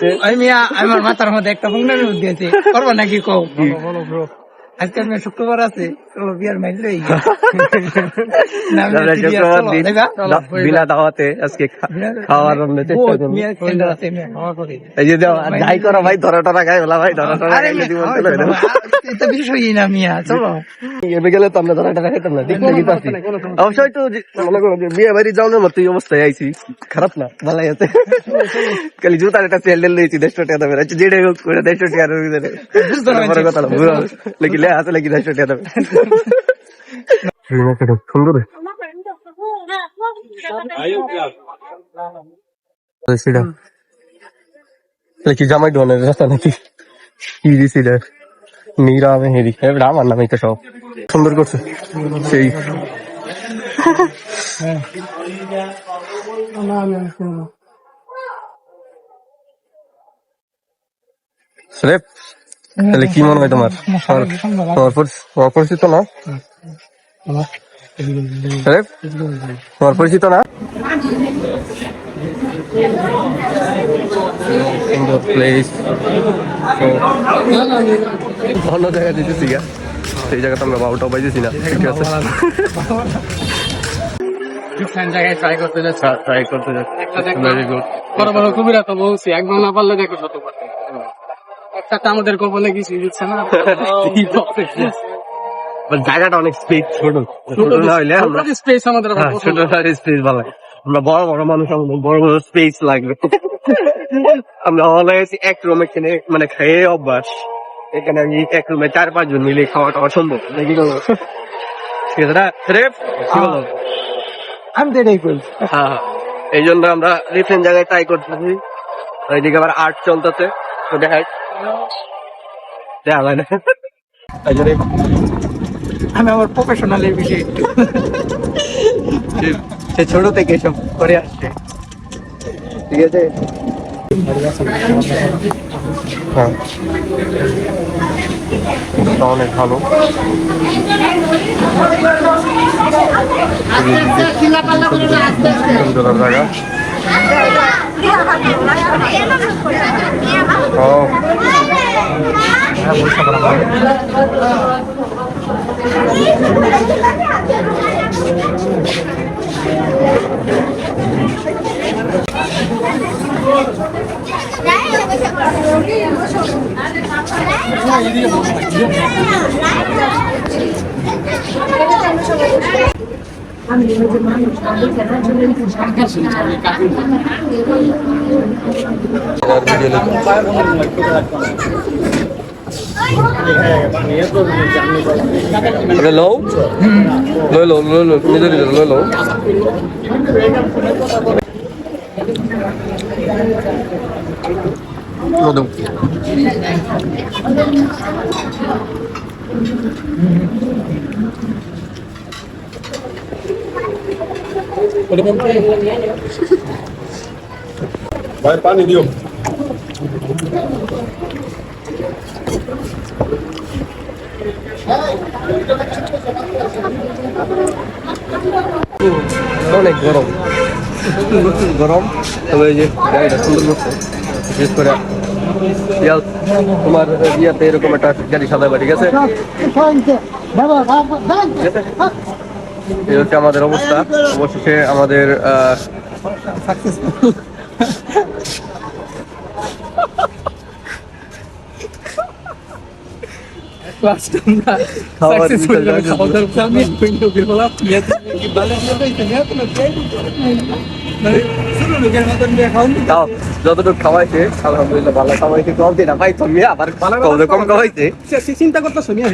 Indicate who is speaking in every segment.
Speaker 1: হয়েছে
Speaker 2: ওই মিয়া আমার মাথার মধ্যে একটা হুঙ্গার বুদ্ধি আছে করব নাকি কও? আজকে শুক্রবার আছে। না,
Speaker 1: বিনা দাওয়াতে আজকে খাওয়ার চেষ্টা করব। এই যে দাও, যাই করো ভাই ধরা টরা খাই বলা ভাই ধরা টরা যাবে।
Speaker 2: বাবা, এটা বিষয়ই না মিয়া চলো
Speaker 1: এবে গেলে তো আমরা ধরা টরা খাইতাম না দেখতে কি পাচ্ছি অবশ্যই তো যে- মনে করো বিয়ে বাড়ি যাওয়ার মতো এই অবস্থায় আইছি খারাপ না ভালাই আছে খালি জুতার একটা সেল ডেল লইছি দেড়শো টাকা দামের আচ্ছা যেটাই হোক করে দেড়শো টাকা দেবে বড় কথা না বুড়ো নাকি লে আছে নাকি দেড়শো টাকা সুন্দর সেটা কি জামাই ডোনের রাস্তা নাকি? কি দিছি রে নীরা মেহেরি এবার আমার নামে সব। সুন্দর করছে। সেই। স্রেফ তাহলে কি মনে হয় তোমার? তোমার- তোমার পরিচ- তোমার পরিচিত না? তোমার পরিচিত না? অন্য জায়গায় দিতেছি গা। সেই জায়গাতে আমরা বাবুটাও পাইতেছি না ঠিক আছে?
Speaker 2: জায়গায় ট্রাই করতে যাচ্ছি
Speaker 1: ট্রাই করতে যাচ্ছি ভেরি গুড
Speaker 2: বড় বড় কবিরা তো বলছি একবার না পারলে দেখো শত পারবে। একটা আমাদের কবলে কিছু দিচ্ছে না।
Speaker 1: জায়গাটা অনেক স্পেস ছোট। ছোট না হইলে
Speaker 2: স্পেস আমাদের
Speaker 1: হ্যাঁ, ছোট স্পেস ভালো আমরা বড় বড় মানুষ আমাদের বড় বড় স্পেস লাগবে। আমরা এক রুমে কিনে মানে খেয়ে অভ্যাস। এখানে আমি এক রুমে চার পাঁচ জন মিলে খাওয়াটা অসম্ভব নাকি বলো? ঠিক আছে না? রে কি বলো?
Speaker 2: আমি তো এটাই বলছি
Speaker 1: হ্যাঁ হ্যাঁ। এই জন্য আমরা ডিফারেন্ট জায়গায় ট্রাই করতেছি। ওইদিকে আবার আর্ট চলতেছে। তো দেখাই যায় না
Speaker 2: আমি আমার প্রফেশনালের বিষয়ে একটু।
Speaker 1: সে- ছোট থেকে সব করে আসছে। ঠিক আছে? হ্যাঁ এটা অনেক ভালো সুন্দর জায়গা ও এবার ভিডিও লিখো আরে লও লই লও লই লও নিজে নিজে লই লও মধু
Speaker 3: ভাই পানি দিও
Speaker 1: অনেক গরম। গরম, তবে যে গাড়িটা সুন্দর করছে। বিশেষ করে তোমার ইয়াতে এরকম একটা গাড়ি সাজাবা, ঠিক আছে? এই হচ্ছে আমাদের অবস্থা। অবশেষে আমাদের আহ, খাওয়ার বিষয়টা তাও যতটুকু খাওয়াইছে আলহামদুলিল্লাহ ভালো খাওয়াইছে কম দিন ভাই তুমি আবার কম কম খাওয়াইছে
Speaker 2: চিন্তা করতেছো নিয়ে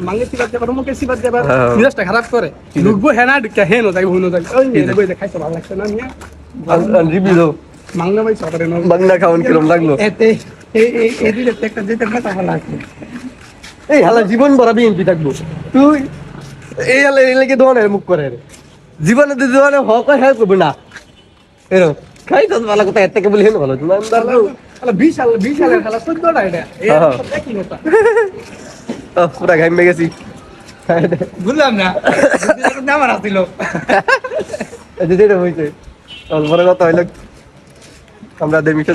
Speaker 2: মাঙ্গে সিবাদ যাবার মুখের সিবাদ যাবার
Speaker 1: হ্যাঁ।
Speaker 2: মিজাজটা খারাপ করে হ্যাঁ না ঢুকে হ্যাঁ নো যাই হুনো যাই ওই বই দেখাইছো ভালো লাগছে না নিয়ে
Speaker 1: রিভিউ
Speaker 2: মাংনা ভাই সকালে
Speaker 1: খাওয়ান কিরম লাগল
Speaker 2: এতে এই এই এই একটা যেতে কথা লাগছে
Speaker 1: এই হালা জীবন ভরা বিএনপি থাকব। তুই এই হালা এই লেগে দোয়ানের মুখ করে জীবনে তুই দোয়ানে হক হ্যাঁ করবি না। এরকম খাই তো ভালো কথা এর থেকে বলি হেন ভালো। তুমি দাঁড়াও
Speaker 2: আলা বিশাল বিশালের খেলা চোদ্দটা এটা।
Speaker 1: হ্যাঁ। পুরা ঘাইমে গেছি।
Speaker 2: বুঝলাম না। আমার আসছিল
Speaker 1: যেটা হয়েছে তারপরে কথা হইল। আমরা দেড় মিটার